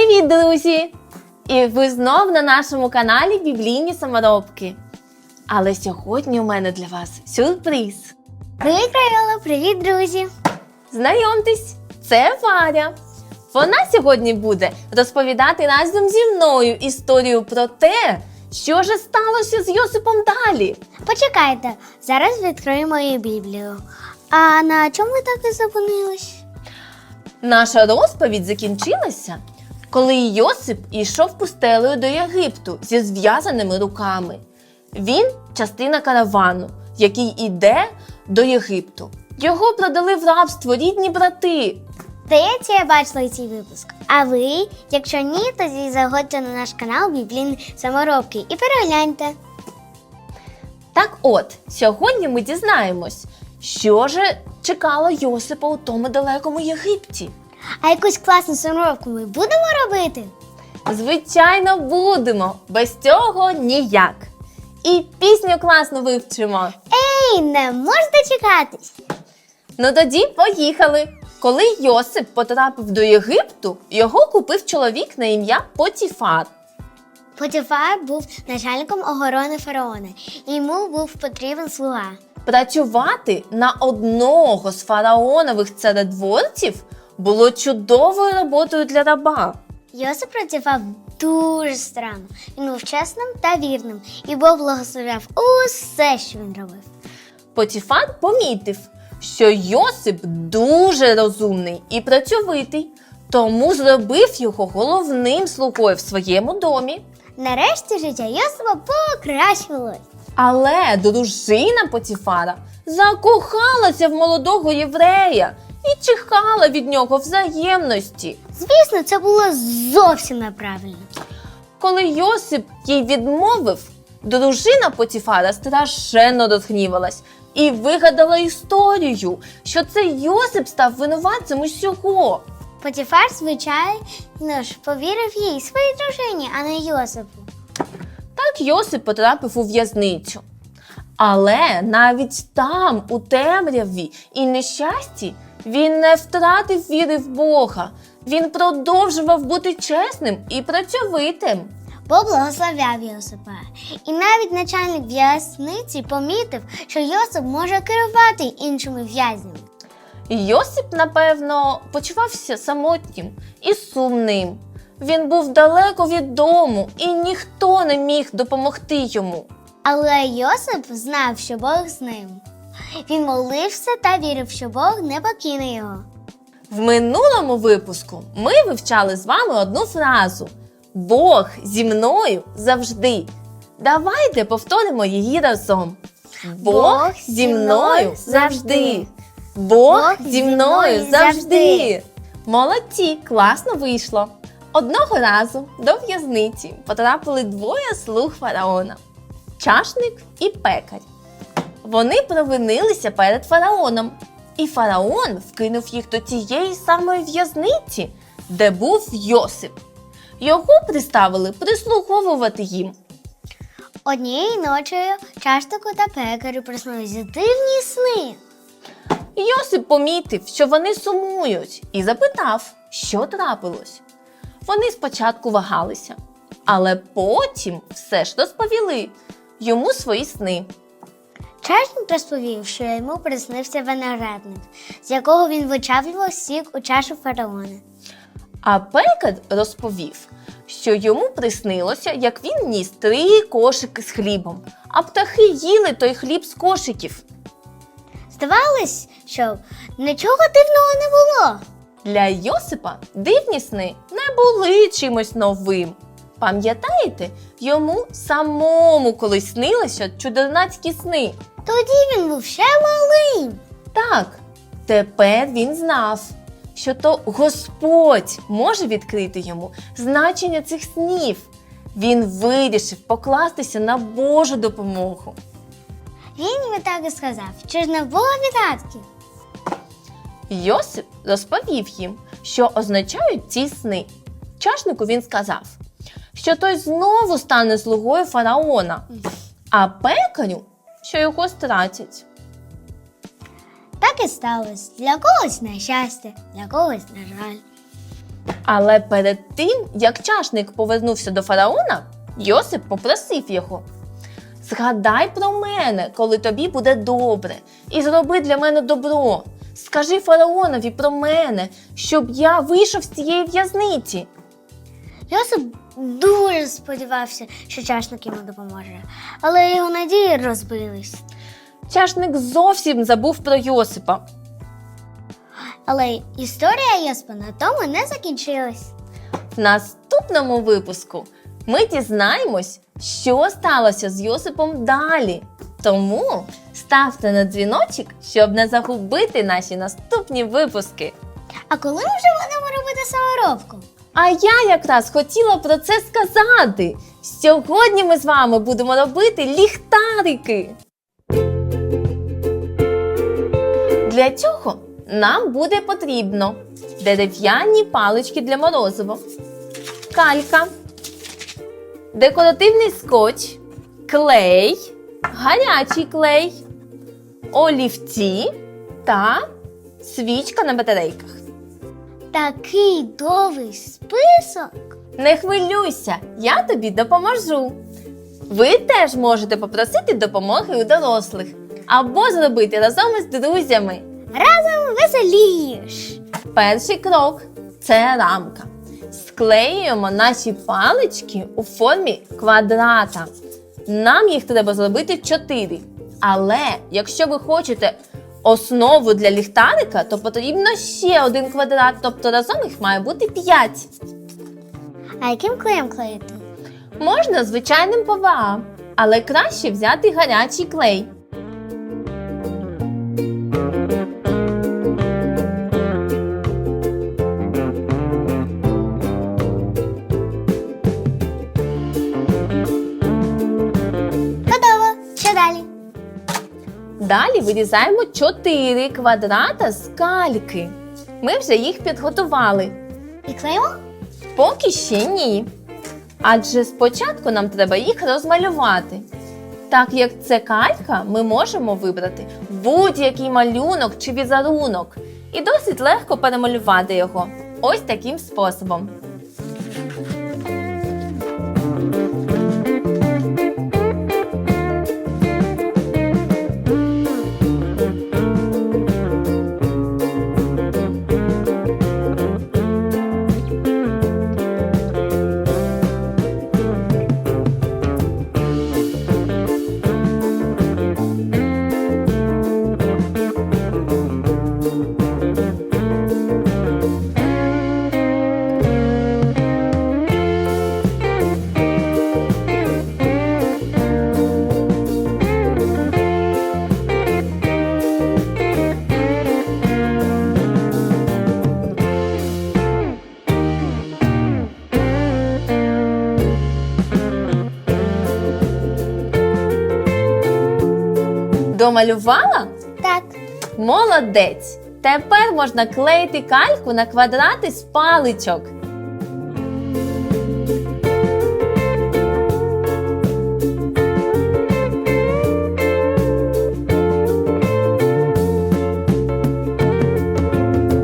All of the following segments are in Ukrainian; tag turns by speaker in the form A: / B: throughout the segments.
A: Привіт, друзі! І ви знов на нашому каналі Біблійні саморобки. Але сьогодні у мене для вас сюрприз.
B: Привіт, Райола! Привіт, друзі!
A: Знайомтесь, це Варя. Вона сьогодні буде розповідати разом зі мною історію про те, що ж сталося з Йосипом далі.
B: Почекайте, зараз відкрию мою Біблію. А на чому ви так і зупинились?
A: Наша розповідь закінчилася, коли Йосип ішов пустелею до Єгипту зі зв'язаними руками. Він частина каравану, який іде до Єгипту. Його продали в рабство рідні брати.
B: Здається, я бачила цей випуск. А ви, якщо ні, тоді заходьте на наш канал Біблійні саморобки і перегляньте.
A: Так от, сьогодні ми дізнаємось, що ж чекало Йосипа у тому далекому Єгипті.
B: А якусь класну саморобку ми будемо робити?
A: Звичайно, будемо, без цього ніяк. І пісню класно вивчимо.
B: Ей, не можете чекатись!
A: Ну тоді поїхали. Коли Йосип потрапив до Єгипту, його купив чоловік на ім'я Потіфар.
B: Потіфар був начальником охорони фараона, і йому був потрібен слуга.
A: Працювати на одного з фараонових царедворців було чудовою роботою для раба.
B: Йосип працював дуже странно. Він був чесним та вірним, і Бог благословляв усе, що він робив.
A: Потіфар помітив, що Йосип дуже розумний і працьовитий, тому зробив його головним слугою в своєму домі.
B: Нарешті життя Йосипа покращувалось.
A: Але дружина Потіфара закохалася в молодого єврея і чекала від нього взаємності.
B: Звісно, це було зовсім неправильно.
A: Коли Йосип їй відмовив, дружина Потіфара страшенно розгнівалась і вигадала історію, що це Йосип став винуватцем усього.
B: Потіфар, звичайно ж, повірив їй своїй дружині, а не Йосипу.
A: Так Йосип потрапив у в'язницю. Але навіть там, у темряві і нещасті, він не втратив віри в Бога. Він продовжував бути чесним і працьовитим.
B: Бог благословляв Йосипа. І навіть начальник в'язниці помітив, що Йосип може керувати іншими в'язнями.
A: Йосип, напевно, почувався самотнім і сумним. Він був далеко від дому, і ніхто не міг допомогти йому.
B: Але Йосип знав, що Бог з ним. Він молився та вірив, що Бог не покине його.
A: В минулому випуску ми вивчали з вами одну фразу: Бог зі мною завжди. Давайте повторимо її разом. Бог зі мною завжди. Бог зі мною завжди. Молодці, класно вийшло. Одного разу до в'язниці потрапили двоє слуг фараона чашник і пекар. Вони провинилися перед фараоном, і фараон вкинув їх до тієї самої в'язниці, де був Йосип. Його приставили прислуговувати їм.
B: Однієї ночі чашнику та пекарю приснилися дивні сни.
A: Йосип помітив, що вони сумують, і запитав, що трапилось. Вони спочатку вагалися, але потім все ж розповіли йому свої сни.
B: Чашник розповів, що йому приснився виноградник, з якого він вичавлював сік у чашу фараона.
A: А пекар розповів, що йому приснилося, як він ніс три кошики з хлібом, а птахи їли той хліб з кошиків.
B: Здавалось, що нічого дивного не було.
A: Для Йосипа дивні сни не були чимось новим. Пам'ятаєте, йому самому колись снилися чудернацькі сни.
B: Тоді він був ще малим.
A: Так, тепер він знав, що то Господь може відкрити йому значення цих снів. Він вирішив покластися на Божу допомогу.
B: Він йому так і сказав, що ж не було віддатків.
A: Йосип розповів їм, що означають ці сни. Чашнику він сказав, що той знову стане слугою фараона, а пекарю, що його стратять.
B: Так і сталося. Для когось на щастя, для когось на жаль.
A: Але перед тим, як чашник повернувся до фараона, Йосип попросив його. Згадай про мене, коли тобі буде добре, і зроби для мене добро. Скажи фараонові про мене, щоб я вийшов з цієї в'язниці.
B: Йосип дуже сподівався, що чашник йому допоможе, але його надії розбились.
A: Чашник зовсім забув про Йосипа.
B: Але історія Йосипа на тому не закінчилась.
A: В наступному випуску ми дізнаємось, що сталося з Йосипом далі. Тому ставте на дзвіночок, щоб не загубити наші наступні випуски.
B: А коли ми вже будемо робити саморобку?
A: А я якраз хотіла про це сказати. Сьогодні ми з вами будемо робити ліхтарики. Для цього нам буде потрібно дерев'яні палички для морозива, калька, декоративний скотч, клей, гарячий клей, олівці та свічка на батарейках.
B: Такий довгий список.
A: Не хвилюйся, я тобі допоможу. Ви теж можете попросити допомоги у дорослих або зробити разом із друзями.
B: Разом веселіш.
A: Перший крок це рамка. Склеюємо наші палички у формі квадрата. Нам їх треба зробити 4. Але якщо ви хочете основу для ліхтарика, то потрібно ще один квадрат, тобто разом їх має бути 5.
B: А яким клеєм клеїти?
A: Можна звичайним ПВА, але краще взяти гарячий клей. Вирізаємо 4 квадрата з кальки. Ми вже їх підготували.
B: І клеїмо?
A: Поки ще ні. Адже спочатку нам треба їх розмалювати. Так як це калька, ми можемо вибрати будь-який малюнок чи візерунок і досить легко перемалювати його ось таким способом. Домалювала?
B: Так.
A: Молодець! Тепер можна клеїти кальку на квадрати з паличок.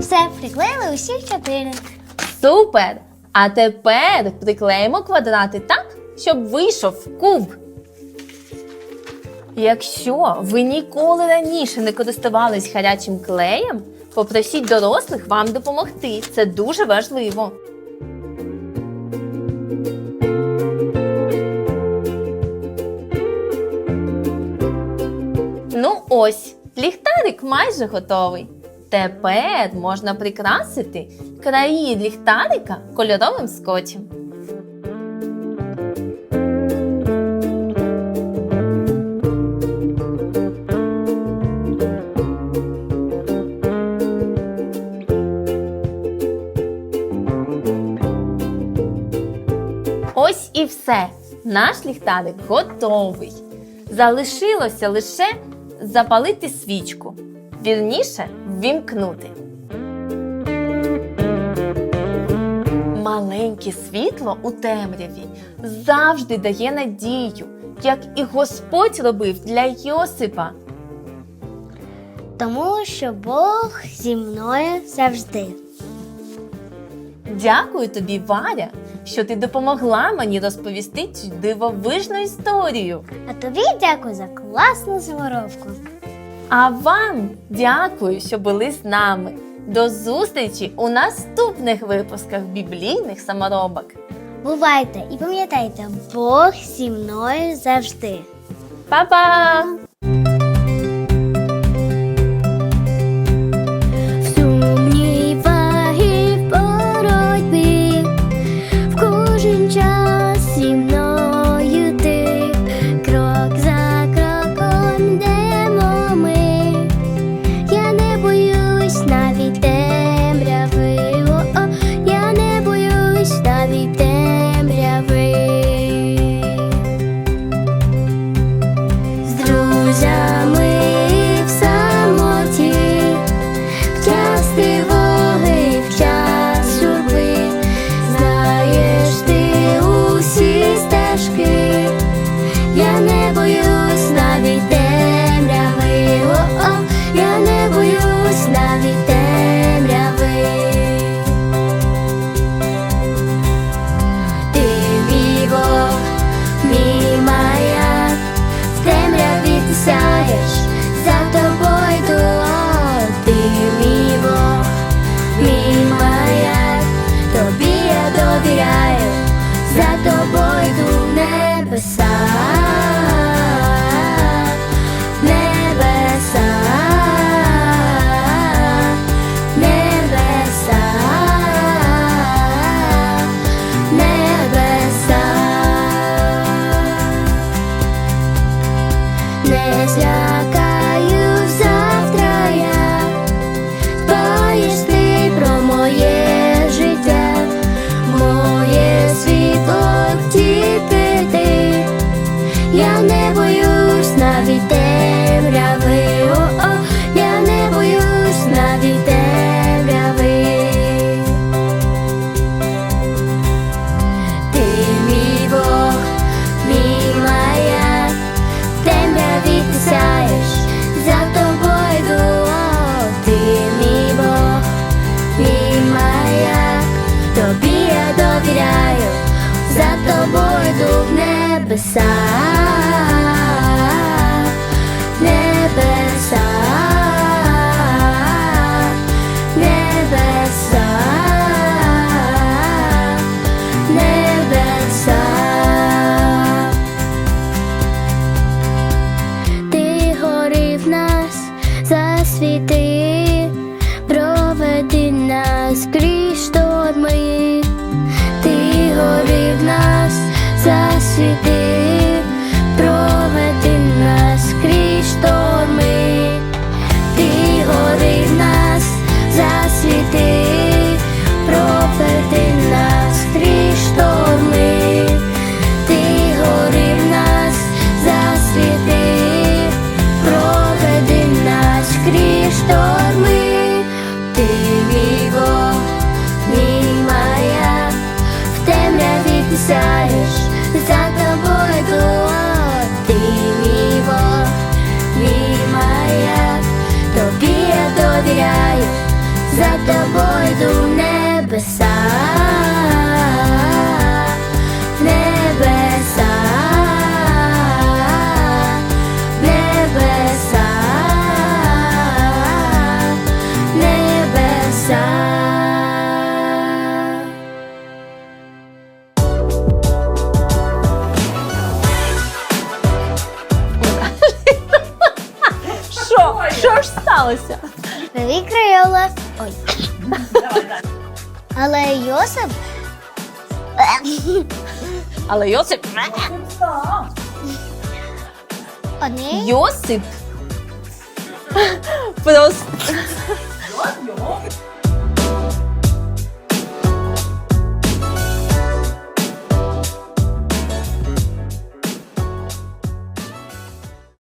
B: Все, приклеїли усіх чотири.
A: Супер! А тепер приклеїмо квадрати так, щоб вийшов куб. Якщо ви ніколи раніше не користувались гарячим клеєм, попросіть дорослих вам допомогти. Це дуже важливо. Ну ось, ліхтарик майже готовий. Тепер можна прикрасити краї ліхтарика кольоровим скотчем. Все, наш ліхтарик готовий. Залишилося лише запалити свічку, вірніше ввімкнути. Маленьке світло у темряві завжди дає надію, як і Господь робив для Йосипа.
B: Тому що Бог зі мною завжди.
C: Дякую тобі, Варя, що ти допомогла мені розповісти цю дивовижну історію.
B: А тобі дякую за класну зворовку.
C: А вам дякую, що були з нами. До зустрічі у наступних випусках біблійних саморобок.
B: Бувайте і пам'ятайте, Бог зі мною завжди.
C: Па-па!
B: Yes,
C: yeah. besar. ж сталося?
B: Нові крила. Ой. Але Йосип.
C: Але Йосип.
B: Вони?
C: Йосип. Просто.